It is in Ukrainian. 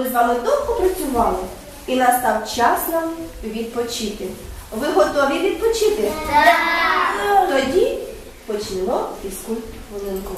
Ми з вами довго працювали і настав час нам відпочити. Ви готові відпочити? Так! Тоді почнемо фізкульт хвилинку.